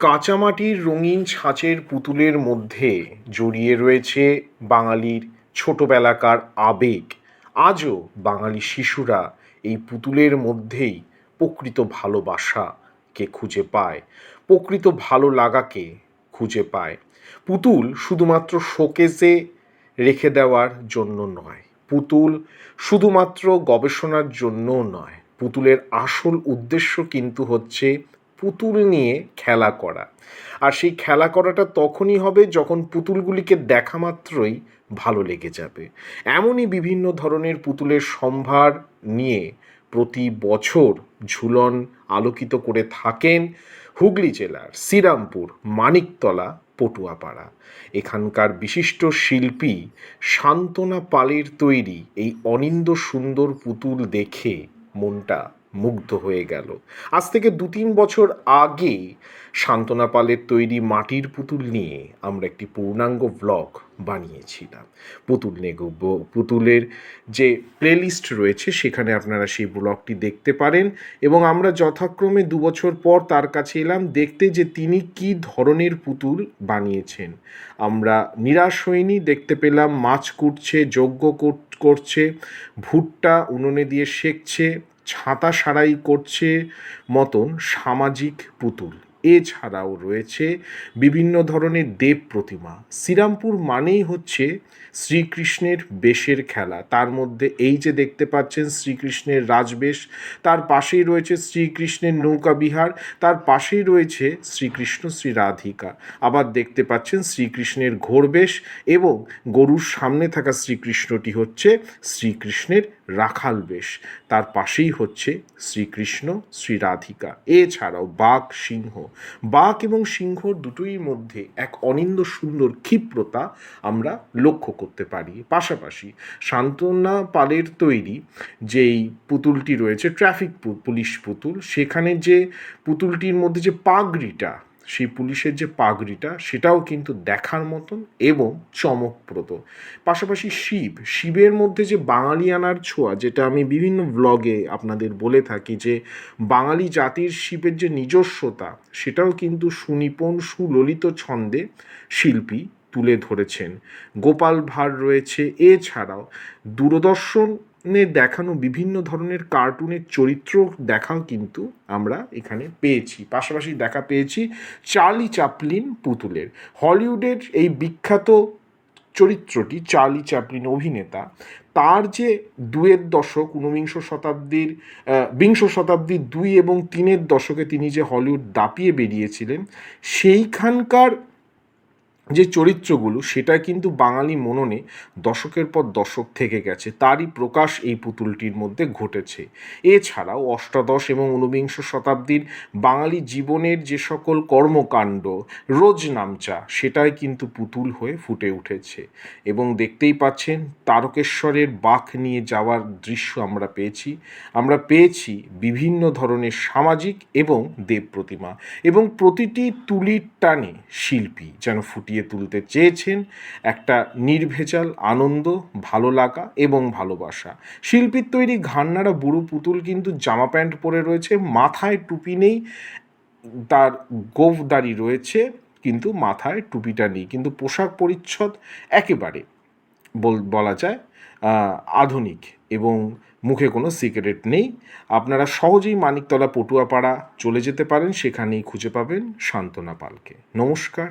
কাঁচামাটির রঙিন ছাঁচের পুতুলের মধ্যে জড়িয়ে রয়েছে বাঙালির ছোটোবেলাকার আবেগ। আজও বাঙালি শিশুরা এই পুতুলের মধ্যেই প্রকৃত ভালোবাসাকে খুঁজে পায়, প্রকৃত ভালো লাগাকে খুঁজে পায়। পুতুল শুধুমাত্র শোকেসে রেখে দেওয়ার জন্য নয়, পুতুল শুধুমাত্র গবেষণার জন্যও নয়। পুতুলের আসল উদ্দেশ্য কিন্তু হচ্ছে পুতুল নিয়ে খেলা করা। আর সেই খেলা করাটা তখনই হবে যখন পুতুলগুলিকে দেখা মাত্রই ভালো লেগে যাবে। এমনই বিভিন্ন ধরনের পুতুলের সম্ভার নিয়ে প্রতি বছর ঝুলন আলোকিত করে থাকেন হুগলি জেলার শ্রীরামপুর, মানিকতলা, পটুয়াপাড়া। এখানকার বিশিষ্ট শিল্পী শান্তনা পালের তৈরি এই অনিন্দ সুন্দর পুতুল দেখে মনটা মুগ্ধ হয়ে গেল। আজ থেকে দু তিন বছর আগে শান্তনা পালের তৈরি মাটির পুতুল নিয়ে আমরা একটি পূর্ণাঙ্গ ব্লগ বানিয়েছিলাম। পুতুল নেগো পুতুলের যে প্লেলিস্ট রয়েছে সেখানে আপনারা সেই ব্লগটি দেখতে পারেন এবং আমরা যথাক্রমে দু বছর পর তার কাছে এলাম দেখতে যে তিনি কি ধরনের পুতুল বানিয়েছেন। আমরা নিরাশ হইনি, দেখতে পেলাম মাছ কুটছে, যজ্ঞ কর- করছে ভুট্টা উনুনে দিয়ে সেঁকছে ছাতা সারাই করছে মতন সামাজিক পুতুল। এছাড়াও রয়েছে বিভিন্ন ধরনের দেব প্রতিমা। শ্রীরামপুর মানেই হচ্ছে শ্রীকৃষ্ণের বেশের খেলা। তার মধ্যে এই যে দেখতে পাচ্ছেন শ্রীকৃষ্ণের রাজবেশ, তার পাশেই রয়েছে শ্রীকৃষ্ণের নৌকা বিহার, তার পাশেই রয়েছে শ্রীকৃষ্ণ শ্রী রাধিকা। আবার দেখতে পাচ্ছেন শ্রীকৃষ্ণের ঘোরবেশ এবং গরুর সামনে থাকা শ্রীকৃষ্ণটি হচ্ছে শ্রীকৃষ্ণের রাখাল বেশ। তার পাশেই হচ্ছে শ্রীকৃষ্ণ শ্রী রাধিকা। এছাড়াও বাঘ সিংহ। বাঘ এবং সিংহ দুটোই মধ্যে এক অনিন্দ সুন্দর ক্ষিপ্রতা আমরা লক্ষ্য করতে পারি। পাশাপাশি শান্তনা পালের তৈরি যেই পুতুলটি রয়েছে, ট্রাফিক পুলিশ পুতুল, সেখানে যে পুতুলটির মধ্যে যে পাগড়িটা সেই পুলিশের যে পাগড়িটা, সেটাও কিন্তু দেখার মতন এবং চমকপ্রদ। পাশাপাশি শিব, শিবের মধ্যে যে বাঙালিয়ানার ছোঁয়া, যেটা আমি বিভিন্ন ব্লগে আপনাদের বলে থাকি যে বাঙালি জাতির শিবের যে নিজস্বতা, সেটাও কিন্তু সুনিপুণ সুললিত ছন্দে শিল্পী তুলে ধরেছেন। গোপাল ভাঁড় রয়েছে, এছাড়াও দূরদর্শনে দেখানো বিভিন্ন ধরনের কার্টুনের চরিত্র দেখাও কিন্তু আমরা এখানে পেয়েছি। পাশাপাশি দেখা পেয়েছি চার্লি চাপলিন পুতুলের। হলিউডের এই বিখ্যাত চরিত্রটি চার্লি চ্যাপলিন অভিনেতা, তার যে দুয়ের দশক, ঊনবিংশ শতাব্দীর বিংশ শতাব্দীর দুই এবং তিনের দশকে তিনি যে হলিউড দাপিয়ে বেরিয়েছিলেন, সেইখানকার যে চরিত্রগুলো, সেটা কিন্তু বাঙালি মননে দশকের পর দশক থেকে গেছে। তারই প্রকাশ এই পুতুলটির মধ্যে ঘটেছে। এছাড়াও অষ্টাদশ এবং ঊনবিংশ শতাব্দীর বাঙালি জীবনের যে সকল কর্মকাণ্ড, রোজ নামচা, সেটাই কিন্তু পুতুল হয়ে ফুটে উঠেছে। এবং দেখতেই পাচ্ছেন, তারকেশ্বরের বাঘ নিয়ে যাওয়ার দৃশ্য আমরা পেয়েছি। আমরা পেয়েছি বিভিন্ন ধরনের সামাজিক এবং দেব প্রতিমা এবং প্রতিটি তুলির টানে শিল্পী যেন ফুটিয়ে তুলতে চেয়েছেন একটা নির্ভেজাল আনন্দ, ভালো লাগা এবং ভালোবাসা। শিল্পীর তৈরি ঘান্নারা বুড়ো পুতুল কিন্তু জামা প্যান্ট পরে রয়েছে, মাথায় টুপি নেই, তার গোফদারি রয়েছে, কিন্তু মাথায় টুপিটা নেই। কিন্তু পোশাক পরিচ্ছদ একেবারে বল যায় আধুনিক এবং মুখে কোনো সিগারেট নেই। আপনারা সহজেই মানিকতলা পটুয়াপাড়া চলে যেতে পারেন, সেখানেই খুঁজে পাবেন শান্তনা পালকে। নমস্কার।